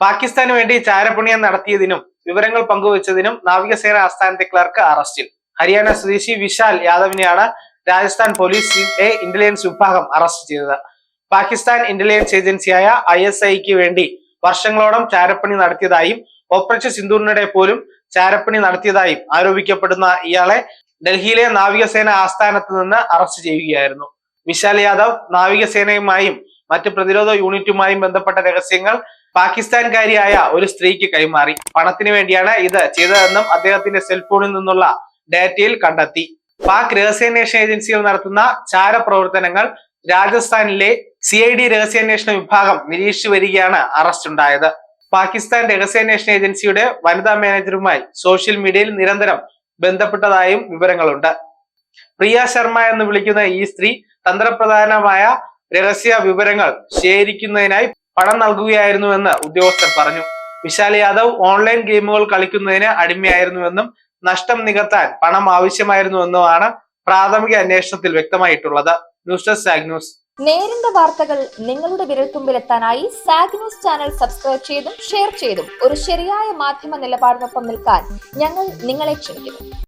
പാകിസ്ഥാന് വേണ്ടി ചാരപുണ്യം നടത്തിയതിനും വിവരങ്ങൾ പങ്കുവച്ചതിനും നാവികസേന ആസ്ഥാനത്തെ ക്ലർക്ക് അറസ്റ്റിൽ. ഹരിയാന സ്വദേശി വിശാൽ യാദവിനെയാണ് രാജസ്ഥാൻ പോലീസ് ഇന്റലിജൻസ് വിഭാഗം അറസ്റ്റ് ചെയ്തത്. പാകിസ്ഥാൻ ഇന്റലിജൻസ് ഏജൻസിയായ ഐ എസ് ഐക്ക് വേണ്ടി വർഷങ്ങളോളം ചാരപ്പണി നടത്തിയതായും ഓപ്പറേഷൻ സിന്ധൂറിനിടെ പോലും ചാരപ്പണി നടത്തിയതായും ആരോപിക്കപ്പെടുന്ന ഇയാളെ ഡൽഹിയിലെ നാവികസേന ആസ്ഥാനത്ത് നിന്ന് അറസ്റ്റ് ചെയ്യുകയായിരുന്നു. വിശാൽ യാദവ് നാവികസേനയുമായും മറ്റ് പ്രതിരോധ യൂണിറ്റുമായും ബന്ധപ്പെട്ട രഹസ്യങ്ങൾ പാകിസ്ഥാൻകാരിയായ ഒരു സ്ത്രീക്ക് കൈമാറി. പണത്തിന് വേണ്ടിയാണ് ഇത് ചെയ്തതെന്നും അദ്ദേഹത്തിന്റെ സെൽഫോണിൽ നിന്നുള്ള ഡാറ്റയിൽ കണ്ടെത്തി. പാക് രഹസ്യാന്വേഷണ ഏജൻസികൾ നടത്തുന്ന ചാരപ്രവർത്തനങ്ങൾ രാജസ്ഥാനിലെ സി ഐ ഡി രഹസ്യാന്വേഷണ വിഭാഗം നിരീക്ഷിച്ചു വരികയാണ് അറസ്റ്റ് ഉണ്ടായത്. പാകിസ്ഥാൻ രഹസ്യാന്വേഷണ ഏജൻസിയുടെ വനിതാ മാനേജറുമായി സോഷ്യൽ മീഡിയയിൽ നിരന്തരം ബന്ധപ്പെട്ടതായും വിവരങ്ങളുണ്ട്. പ്രിയ ശർമ്മ എന്ന് വിളിക്കുന്ന ഈ സ്ത്രീ തന്ത്രപ്രധാനമായ രഹസ്യ വിവരങ്ങൾ ശേഖരിക്കുന്നതിനായി പണം നൽകുകയായിരുന്നുവെന്ന് ഉദ്യോഗസ്ഥർ പറഞ്ഞു. വിശാൽ യാദവ് ഓൺലൈൻ ഗെയിമുകൾ കളിക്കുന്നതിന് അടിമയായിരുന്നുവെന്നും നഷ്ടം നികത്താൻ പണം ആവശ്യമായിരുന്നുവെന്നുമാണ് പ്രാഥമിക അന്വേഷണത്തിൽ വ്യക്തമായിട്ടുള്ളത്. News desk Saag news. നേരിന്റെ വാർത്തകൾ നിങ്ങളുടെ വിരൽത്തുമ്പിലെത്താനായി സാഗ് ന്യൂസ് ചാനൽ സബ്സ്ക്രൈബ് ചെയ്തും ഷെയർ ചെയ്തും ഒരു ശരിയായ മാധ്യമ നിലപാടിനൊപ്പം നിൽക്കാൻ ഞങ്ങൾ നിങ്ങളെ ക്ഷണിക്കുന്നു.